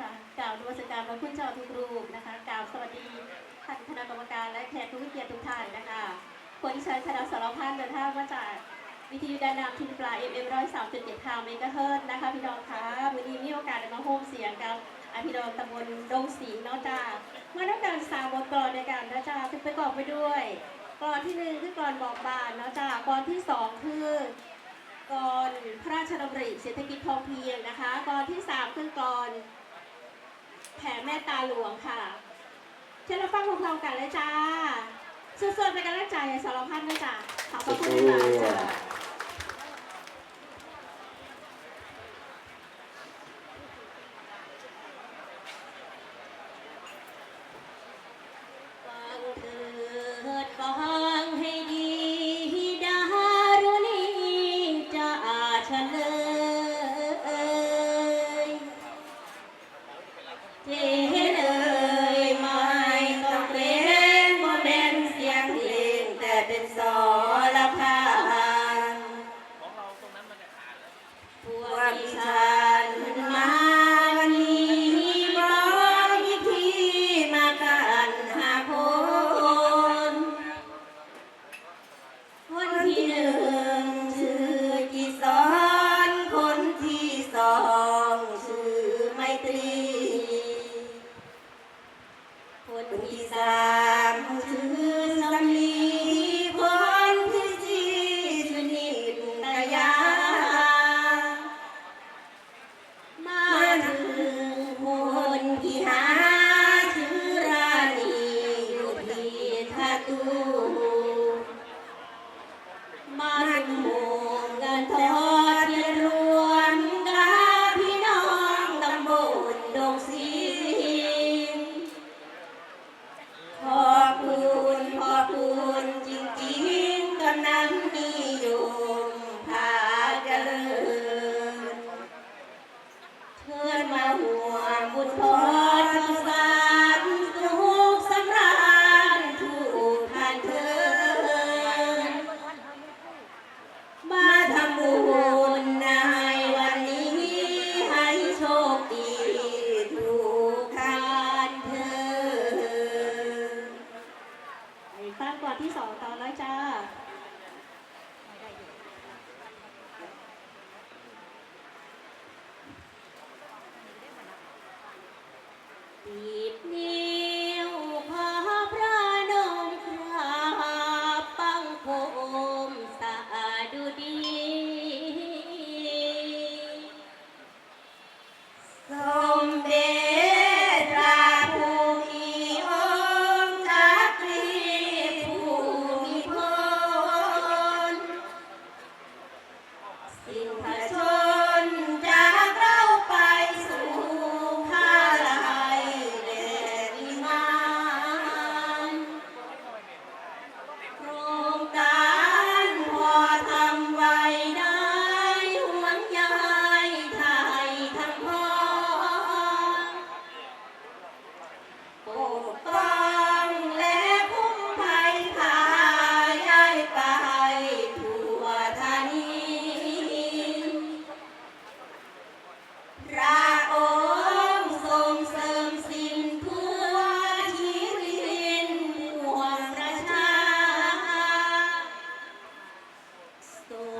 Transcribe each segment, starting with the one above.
ค่ะกล่าวนมัสการพระคุณเจ้าทุกรูปนะคะกล่าวสวัสดีท่านคณะกรรมการและแขกผู้มีเกียรติทุกท่านนะคะคนที่ใช้คณะสารพันเดินทางมาจากวิทยุดานามทินปลา FM ร้อยสามจุดเจ็ดทางเมกะเฮิรตซ์นะคะพี่น้องคะวันนี้มีโอกาสได้มาโฮมเสียงกับอาพี่น้องตำบลดงสีเนอกจากมาต้องการสามบทกลอนในการนะจ๊ะจะประกอบไปด้วยกลอนที่หนึ่งคือกลอนบอกบานเนาะจ๊ะกลอนที่สองคือกลอนพระราชดำริเศรษฐกิจพอเพียงนะคะกลอนที่สามคือกลอน แผ่แม่ตาหลวงค่ะเชิญเราฟังพร้อมๆกันเลยจ้าส่วนๆเป็นกำลังใจสารพันนะจ้าขอบพระคุณมากจ้า คนที่สามชื่อ ติ Cristo.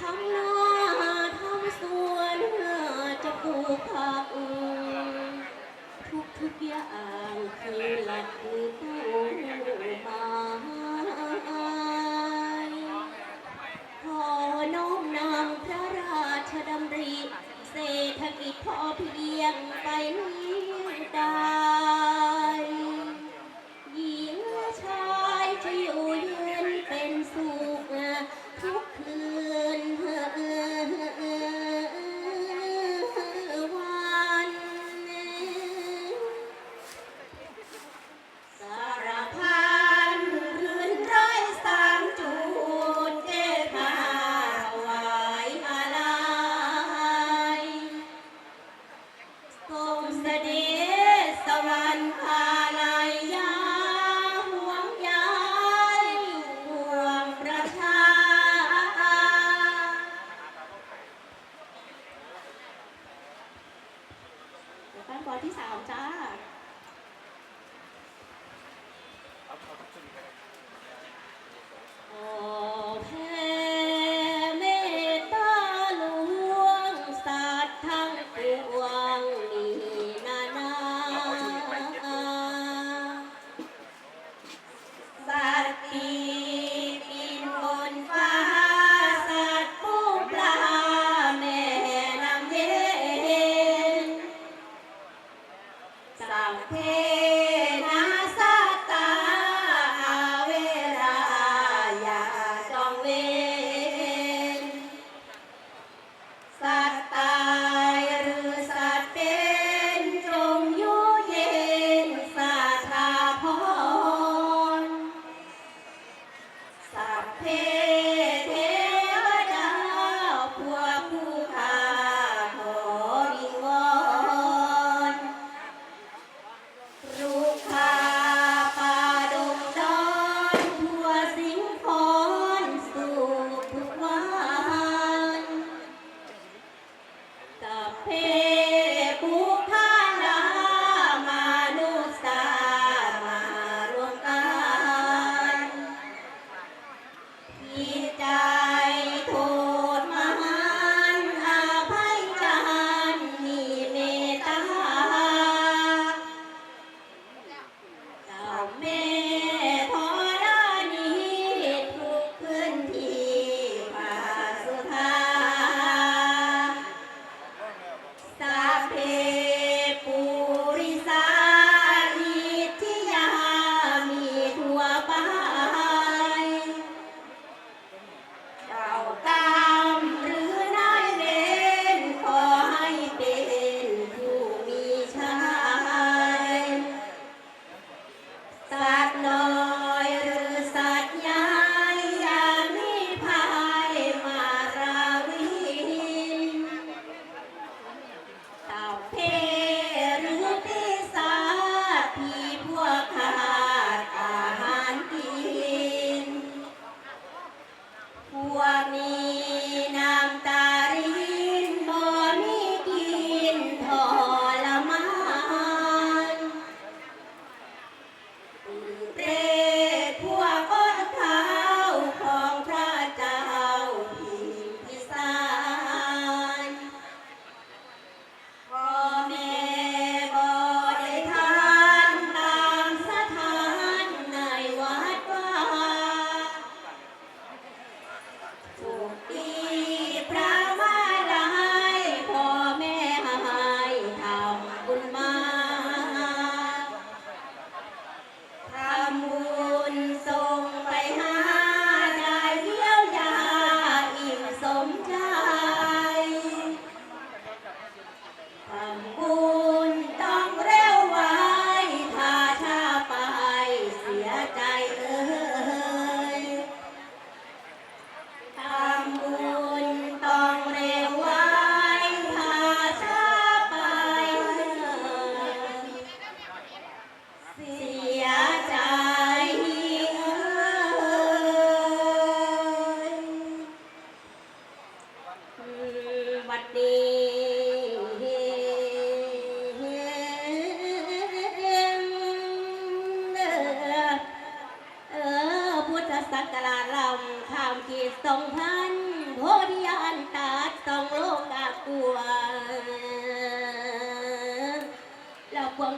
come โสั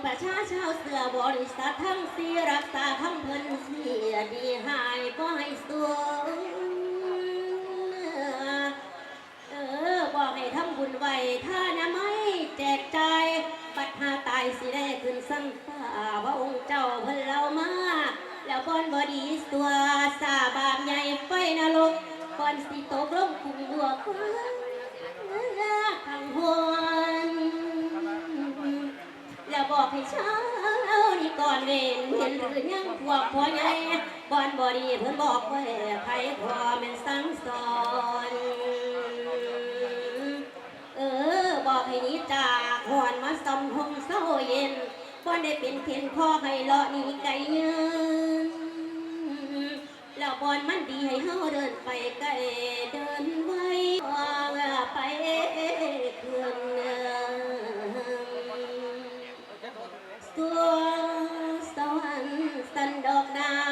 ประชาชาวเสือบริษัททั้งสีรักษาทั้งเพิ่นเสียดีหายบ่ให้สูญเออบอกให้ทำบุญไว้ถ้านะไม่แจกใจ่ายบัดหาตายสิได้ขึ้นสังฟ้าพระองค์เจ้าเพิ่นเล่ามาแล้วบอนบอดีตัวสาบาปใหญ่ไฟนรกก่อนสิตกลงคุงหัวควันขังหวนแล้ว บอกให้เช้านี่ก่อนเวนเห็นหรือยังพวกพ่อใหญ่บอนบอดีเพิ่นบอกไว้ใครพอแม่นสั่งสอน เออบอกให้นี้จากหอนมาซำห้องเศร้าเย็นบ่ได้เป็นเข็นพ่อให้เลาะหนี้ไกลยืนแล้วบอนมันดีให้เฮาเดินไปไกลเดินไว้วางไปเคืน ตัวสวรรค์สันดอกดาว